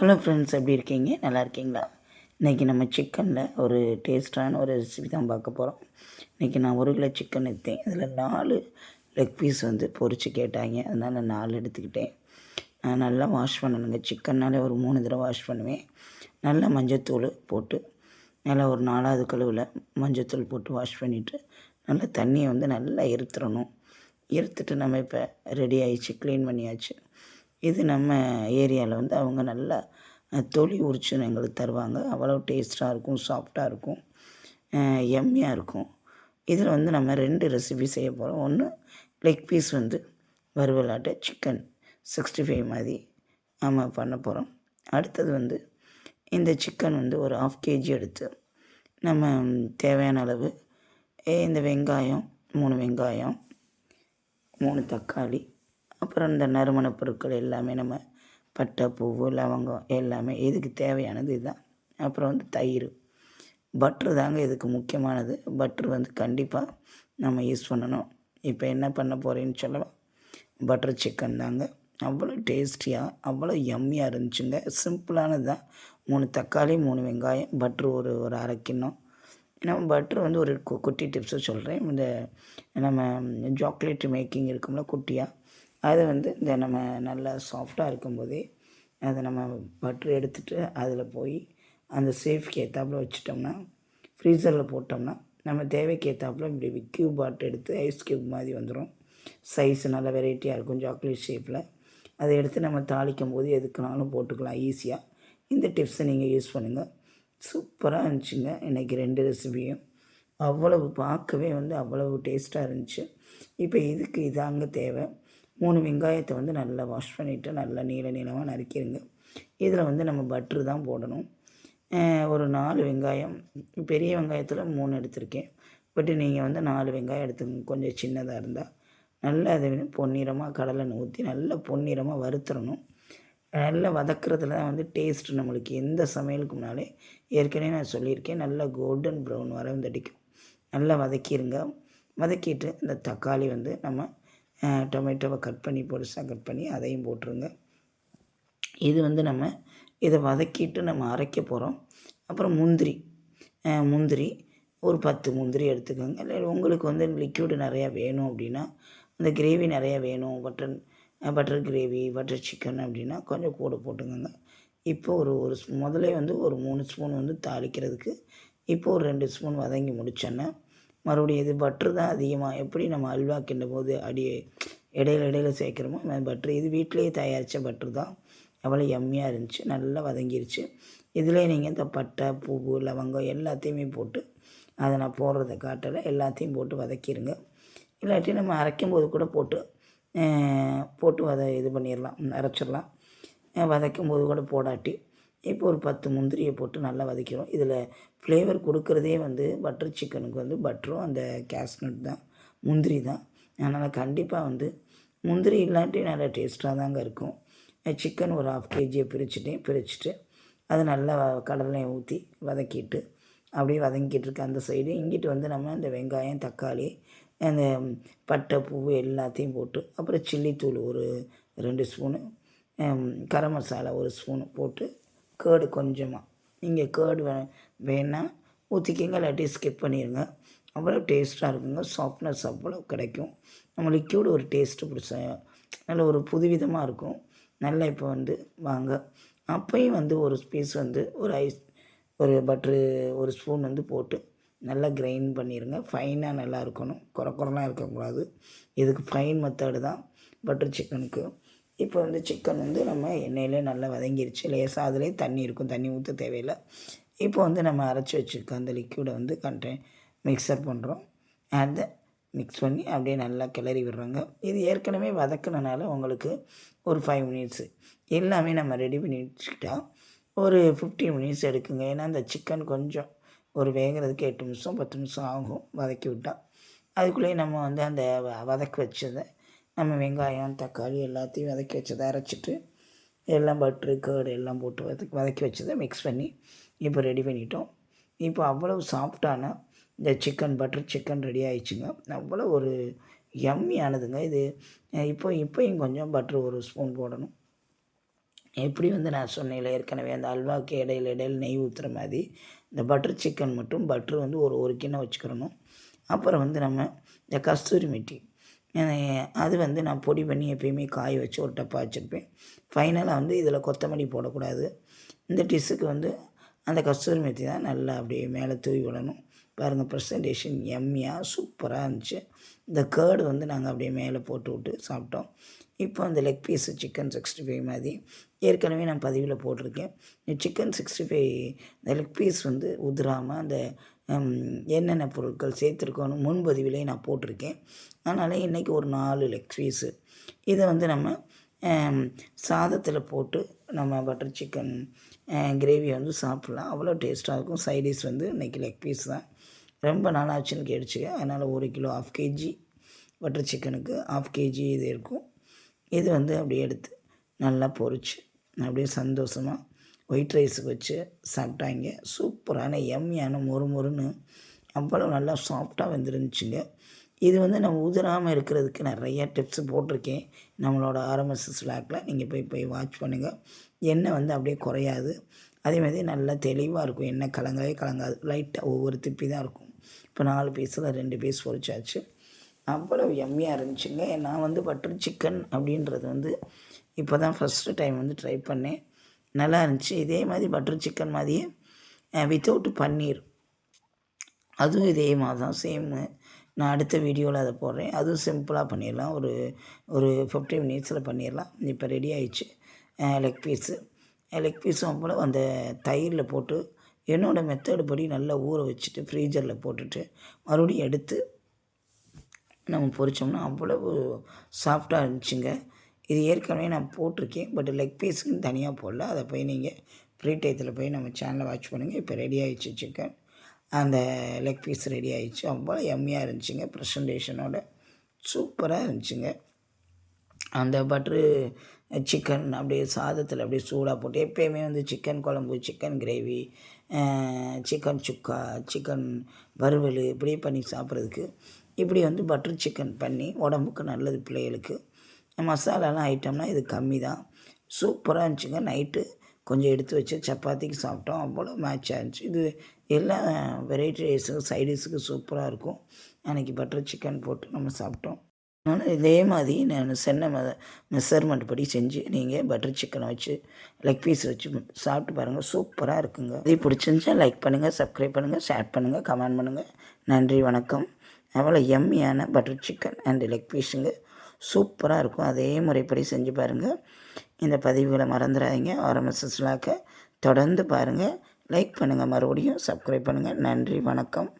Hello friends எப்படி இருக்கீங்க? நல்லா இருக்கீங்களா? இன்றைக்கி நம்ம சிக்கனில் ஒரு டேஸ்ட்டான ஒரு ரெசிபி தான் பார்க்க போகிறோம் இன்றைக்கி நான் ஒரு கிலோ சிக்கன் எடுத்தேன். அதில் நாலு லெக் பீஸ் வந்து பொரித்து கேட்டாங்க. அதனால் நாலு எடுத்துக்கிட்டேன். நான் நல்லா வாஷ் பண்ணணுங்க. சிக்கன்னாலே ஒரு மூணு தடவை வாஷ் பண்ணுவேன். நல்லா மஞ்சத்தூள் போட்டு நல்லா ஒரு நாலாவது கழுவில் மஞ்சத்தூள் போட்டு வாஷ் பண்ணிவிட்டு நல்லா தண்ணியை வந்து நல்லா இருத்துறணும். இருத்துட்டு நம்ம இப்போ ரெடி ஆயிடுச்சு க்ளீன் பண்ணியாச்சு. இது நம்ம ஏரியாவில் வந்து அவங்க நல்லா தொழில் தொலி உரிச்சு எங்களுக்கு தருவாங்க. அவ்வளோ டேஸ்ட்டாக இருக்கும் சாஃப்டாக இருக்கும் எம்மியாக இருக்கும். இதில் வந்து நம்ம ரெண்டு ரெசிபி செய்ய போகிறோம் ஒன்று லெக் பீஸ் வந்து வறுவலாட்ட சிக்கன் சிக்ஸ்டி ஃபைவ் மாதிரி நம்ம பண்ண போகிறோம் அடுத்தது வந்து இந்த சிக்கன் வந்து ஒரு ஆஃப் கேஜி எடுத்து நம்ம தேவையான அளவு இந்த வெங்காயம் மூணு வெங்காயம் மூணு தக்காளி அப்புறம் இந்த நறுமணப் பொருட்கள் எல்லாமே நம்ம பட்டை பூவு லவங்கம் எல்லாமே இதுக்கு தேவையானது இதுதான். அப்புறம் வந்து தயிர். பட்ரு தாங்க இதுக்கு முக்கியமானது. பட்ரு வந்து கண்டிப்பாக நம்ம யூஸ் பண்ணணும். இப்போ என்ன பண்ண போகிறேன்னு சொல்லலாம் பட்டர் சிக்கன் தாங்க. அவ்வளோ டேஸ்டியாக அவ்வளோ எம்மியாக இருந்துச்சுங்க. சிம்பிளானது தான். மூணு தக்காளி மூணு வெங்காயம் பட்ரு ஒரு ஒரு அரை கிண்ணம். நம்ம பட்ரு வந்து ஒரு கு- குட்டி டிப்ஸை சொல்கிறேன் இந்த நம்ம சாக்லேட் மேக்கிங் இருக்கும்ல குட்டியாக அதை வந்து இந்த நம்ம நல்லா சாஃப்டாக இருக்கும்போதே அதை நம்ம பட்ரு எடுத்துகிட்டு அதில் போய் அந்த சேஃப்க்கு ஏற்றாப்புல வச்சுட்டோம்னா ஃப்ரீசரில் போட்டோம்னா நம்ம தேவைக்கு ஏற்றாப்புல இப்படி க்யூப் பாட் எடுத்து ஐஸ் க்யூப் மாதிரி வந்துடும் சைஸ் நல்ல வெரைட்டியாக இருக்கும் சாக்லேட் ஷேப்பில் அதை எடுத்து நம்ம தாளிக்கும் போது எதுக்குனாலும் போட்டுக்கலாம் ஈஸியாக இந்த டிப்ஸை நீங்கள் யூஸ் பண்ணுங்கள் சூப்பராக இருந்துச்சுங்க இன்றைக்கி ரெண்டு ரெசிபியும் அவ்வளவு பார்க்கவே வந்து அவ்வளவு டேஸ்ட்டாக இருந்துச்சு. இப்போ இதுக்கு இதாங்க தேவை. மூணு வெங்காயத்தை வந்து நல்லா வாஷ் பண்ணிவிட்டு நல்லா நீள நீளமாக நறுக்கிடுங்க இதில் வந்து நம்ம பட்ரு தான் போடணும். ஒரு நாலு வெங்காயம் பெரிய வெங்காயத்தில் மூணு எடுத்திருக்கேன். பட் நீங்கள் வந்து நாலு வெங்காயம் எடுத்துங்க கொஞ்சம் சின்னதாக இருந்தால் நல்லா அதை பொன்னிறமாக கடலை ஊற்றி நல்லா பொன்னிறமாக வறுத்துடணும் நல்லா வதக்கிறதுல தான் வந்து டேஸ்ட் நம்மளுக்கு எந்த சமையலுக்கு முன்னாலே ஏற்கனவே நான் சொல்லியிருக்கேன். நல்லா கோல்டன் ப்ரௌன் வர அடிக்கும். நல்லா வதக்கிடுங்க வதக்கிட்டு இந்த தக்காளி வந்து நம்ம டொமேட்டோவை கட் பண்ணி பொடிசாக கட் பண்ணி அதையும் போட்டுருங்க. இது வந்து நம்ம இதை வதக்கிட்டு நம்ம அரைக்க போகிறோம் அப்புறம் முந்திரி முந்திரி ஒரு பத்து முந்திரி எடுத்துக்கோங்க. இல்லை உங்களுக்கு வந்து லிக்யூடு நிறையா வேணும் அப்படின்னா அந்த கிரேவி நிறையா வேணும் butter butter gravy butter chicken அப்படின்னா கொஞ்சம் கூட போட்டுக்கோங்க. இப்போ ஒரு ஒரு முதலே வந்து ஒரு மூணு ஸ்பூன் வந்து தாளிக்கிறதுக்கு இப்போ ஒரு ரெண்டு ஸ்பூன் வதங்கி முடிச்சோன்னே மறுபடியும் இது பட்ரு தான் அதிகமாக எப்படி நம்ம அல்வா கிண்டும் போது அடி இடையில இடையில சேர்க்குறோமோ பட்ரு இது வீட்டிலேயே தயாரித்த பட்ரு தான். அவ்வளோ எம்மியாக இருந்துச்சு. நல்லா வதங்கிருச்சு. இதிலே நீங்கள் இந்த பட்டை பூவு லவங்கம் எல்லாத்தையுமே போட்டு அதை நான் போடுறத காட்டலை. எல்லாத்தையும் போட்டு வதக்கிடுங்க இல்லாட்டி நம்ம அரைக்கும் போது கூட போட்டு போட்டு வத இது பண்ணிடலாம் அரைச்சிடலாம். வதக்கும் போது கூட போடாட்டி இப்போ ஒரு பத்து முந்திரியை போட்டு நல்லா வதக்கிறோம். இதில் ஃப்ளேவர் கொடுக்குறதே வந்து பட்டர் சிக்கனுக்கு வந்து பட்டரும் அந்த கேஷ்நட் தான் முந்திரி தான். அதனால் கண்டிப்பாக வந்து முந்திரி இல்லாட்டி நல்லா டேஸ்ட்டாக தாங்க இருக்கும். சிக்கன் ஒரு ஹாஃப் கேஜியை பிரிச்சுட்டேன். பிரிச்சுட்டு அது நல்லா கடலையை ஊற்றி வதக்கிட்டு அப்படியே வதங்கிட்டு இருக்க அந்த சைடு இங்கிட்டு வந்து நம்ம இந்த வெங்காயம் தக்காளி அந்த பட்டை பூவு எல்லாத்தையும் போட்டு அப்புறம் சில்லி தூள் ஒரு ரெண்டு ஸ்பூனு கரம் மசாலா ஒரு ஸ்பூனு போட்டு கேர்டு கொஞ்சமாக நீங்கள் கேர்டு வே வேணால் ஊற்றிக்கிங்க இல்லாட்டி ஸ்கிப் பண்ணிடுங்க அவ்வளோ டேஸ்ட்டாக இருக்குங்க. சாஃப்ட்னஸ் அவ்வளோ கிடைக்கும். நம்ம லிக்யூடு ஒரு டேஸ்ட்டு பிடிச்ச நல்ல ஒரு புதுவிதமாக இருக்கும். நல்லா இப்போ வந்து வாங்க. அப்பையும் வந்து ஒரு ஸ்பீஸ் வந்து ஒரு ஐஸ் ஒரு பட்ரு ஒரு ஸ்பூன் வந்து போட்டு நல்லா கிரைண்ட் பண்ணிடுங்க ஃபைனாக நல்லா இருக்கணும். குறை குறைலாம் இருக்கக்கூடாது. இதுக்கு ஃபைன் மெத்தடு தான் பட்டர் சிக்கனுக்கு இப்போ வந்து சிக்கன் வந்து நம்ம எண்ணெயிலே நல்லா வதங்கிருச்சு. லேசாக அதிலே தண்ணி இருக்கும். தண்ணி ஊற்ற தேவையில்லை. இப்போ வந்து நம்ம அரைச்சி வச்சுருக்க அந்த லிக்யூடை வந்து கண்டெயின் மிக்சர் பண்ணுறோம் அதை மிக்ஸ் பண்ணி அப்படியே நல்லா கிளறி விடுறோங்க. இது ஏற்கனவே வதக்கினனால உங்களுக்கு ஒரு ஃபைவ் மினிட்ஸு எல்லாமே நம்ம ரெடி பண்ணி வச்சுக்கிட்டா ஒரு ஃபிஃப்டீன் மினிட்ஸ் எடுக்குங்க. ஏன்னா அந்த சிக்கன் கொஞ்சம் ஒரு வேகிறதுக்கு எட்டு நிமிஷம் பத்து நிமிஷம் ஆகும் வதக்கி விட்டால் அதுக்குள்ளேயே நம்ம வந்து அந்த வ- வதக்கி வச்சதை நம்ம வெங்காயம் தக்காளி எல்லாத்தையும் வதக்கி வச்சதை அரைச்சிட்டு எல்லாம் பட்ரு கேர்டு எல்லாம் போட்டு வதக்கி வதக்கி வச்சதை மிக்ஸ் பண்ணி இப்போ ரெடி பண்ணிட்டோம். இப்போ அவ்வளவு சாஃப்டான இந்த சிக்கன் பட்டர் சிக்கன் ரெடி ஆயிடுச்சுங்க. அவ்வளோ ஒரு எம்மியானதுங்க இது. இப்போ இப்போயும் கொஞ்சம் பட்ரு ஒரு ஸ்பூன் போடணும். எப்படி வந்து நான் சொன்னேன் ஏற்கனவே அந்த அல்வாவுக்கு இடையில இடையில நெய் ஊற்றுற மாதிரி இந்த பட்டர் சிக்கன் மட்டும் பட்ரு வந்து ஒரு ஒரு கிண்ணம் வச்சுக்கிறணும். அப்புறம் வந்து நம்ம இந்த கஸ்தூரி மெட்டி அது வந்து நான் பொடி பண்ணி எப்பயுமே காய வச்சு ஒரு டப்பா வச்சுருப்பேன். ஃபைனலாக வந்து இதில் கொத்தமல்லி போடக்கூடாது. இந்த டிஷ்ஷுக்கு வந்து அந்த கஸ்தூரி மெத்தி தான் நல்லா அப்படியே மேலே தூவி விடணும். பாருங்கள் ப்ரெசன்டேஷன் எம்மியாக சூப்பராக இருந்துச்சு. இந்த கேர்டு வந்து நாங்கள் அப்படியே மேலே போட்டு விட்டு சாப்பிட்டோம். இப்போ அந்த leg piece chicken sixty five மாதிரி ஏற்கனவே நான் பதிவில் போட்டிருக்கேன். இந்த சிக்கன் சிக்ஸ்டி ஃபைவ் இந்த லெக் பீஸ் வந்து உதிராமல் அந்த என்னென்ன பொருட்கள் சேர்த்துருக்கோன்னு முன்பதிவிலே நான் போட்டிருக்கேன். அதனால் இன்றைக்கி ஒரு நாலு லெக் பீஸு இதை வந்து நம்ம சாதத்தில் போட்டு நம்ம பட்டர் சிக்கன் கிரேவி வந்து சாப்பிட்லாம். அவ்வளோ டேஸ்ட்டாக இருக்கும். சைடிஷ் வந்து இன்றைக்கி லெக் பீஸ் தான். ரொம்ப நாளாச்சுன்னு கேட்டுச்சுங்க. அதனால் ஒரு கிலோ ஆஃப் கேஜி பட்டர் சிக்கனுக்கு ஆஃப் கேஜி இது இருக்கும். இது வந்து அப்படியே எடுத்து நல்லா பொரிச்சு அப்படியே சந்தோஷமாக ஒயிட் ரைஸுக்கு வச்சு சாப்பிட்டாங்க. சூப்பரான எம்மியான மொறு மொறுன்னு அவ்வளோ நல்லா சாஃப்டாக வந்துருந்துச்சுங்க. இது வந்து நம்ம உதிராமல் இருக்கிறதுக்கு நிறைய டிப்ஸ் போட்டிருக்கேன். நம்மளோட ஆர்எம்எஸ்எஸ் ஸ்லாக்கில் நீங்கள் போய் போய் வாட்ச் பண்ணுங்கள் எண்ணெய் வந்து அப்படியே குறையாது. அதே மாதிரி நல்லா தெளிவாக இருக்கும். எண்ணெய் கலங்கவே கலங்காது. லைட்டாக ஒவ்வொரு திப்பி தான் இருக்கும். இப்போ நாலு பீஸில் ரெண்டு பீஸ் பொரிச்சாச்சு. அவ்வளோ எம்மியாக இருந்துச்சுங்க. நான் வந்து பட்டர் சிக்கன் அப்படின்றது வந்து இப்போ தான் ஃபஸ்ட்டு டைம் வந்து ட்ரை பண்ணேன். நல்லா இருந்துச்சு இதே மாதிரி பட்டர் சிக்கன் மாதிரியே வித்தவுட் பன்னீர். அதுவும் இதே மாதிரி தான் சேமு நான் அடுத்த வீடியோவில் அதை போடுறேன். அதுவும் சிம்பிளாக பண்ணிடலாம் ஒரு ஒரு ஃபிஃப்டி மினிட்ஸில் பண்ணிடலாம் இப்போ ரெடி ஆயிடுச்சு. லெக் பீஸு லெக் பீஸும் போல் அந்த தயிரில் போட்டு என்னோடய மெத்தடு படி நல்லா ஊற வச்சுட்டு ஃப்ரீஜரில் போட்டுட்டு மறுபடியும் எடுத்து நம்ம பொரிச்சோம்னா அவ்வளவு சாஃப்டாக இருந்துச்சுங்க. இது ஏற்கனவே நான் போட்டிருக்கேன் பட் லெக் பீஸுக்குன்னு தனியாக போடல. அதை போய் நீங்கள் ஃப்ரீ டயத்தில் போய் நம்ம சேனலை வாட்ச் பண்ணுங்கள் இப்போ ரெடி ஆகிடுச்சு சிக்கன் அந்த லெக் பீஸ் ரெடி ஆகிடுச்சு அவ்வளோ எம்மியாக இருந்துச்சுங்க. ப்ரெசன்டேஷனோட சூப்பராக இருந்துச்சுங்க. அந்த பட்ரு சிக்கன் அப்படியே சாதத்தில் அப்படியே சூடாக போட்டு எப்பயுமே வந்து சிக்கன் குழம்பு சிக்கன் கிரேவி சிக்கன் சுக்கா சிக்கன் வறுவல் இப்படியே பண்ணி சாப்பிட்றதுக்கு இப்படி வந்து பட்டர் சிக்கன் பண்ணி உடம்புக்கு நல்லது பிள்ளைகளுக்கு. மசாலாலாம் ஐட்டம்னால் இது கம்மி தான். சூப்பராக இருந்துச்சுங்க. நைட்டு கொஞ்சம் எடுத்து வச்சு சப்பாத்திக்கு சாப்பிட்டோம். அவ்வளோ மேட்ச் ஆச்சு இது எல்லா வெரைட்டி ரைஸுக்கும் சைடிஸுக்கு சூப்பராக இருக்கும். அன்றைக்கி பட்டர் சிக்கன் போட்டு நம்ம சாப்பிட்டோம். அதனால் இதே மாதிரி நான் சென்னை மெ மெஷர்மெண்ட் படி செஞ்சு நீங்கள் பட்டர் சிக்கனை வச்சு லெக் பீஸ் வச்சு சாப்பிட்டு பாருங்கள் சூப்பராக இருக்குங்க. இது பிடிச்சிருந்துச்சா லைக் பண்ணுங்கள் சப்ஸ்கிரைப் பண்ணுங்கள் ஷேர் பண்ணுங்கள் கமெண்ட் பண்ணுங்கள் நன்றி வணக்கம். அவ்வளோ எம்மியான பட்டர் சிக்கன் அண்ட் லெக் பீஸுங்க சூப்பராக இருக்கும். அதே முறைப்படி செஞ்சு பாருங்கள் இந்த பதிவுகளை மறந்துடாதீங்க. ஆர்எம்எஸ்எஸ் தொடர்ந்து பாருங்கள் லைக் பண்ணுங்கள் மறுபடியும் சப்ஸ்கிரைப் பண்ணுங்கள் நன்றி. வணக்கம்.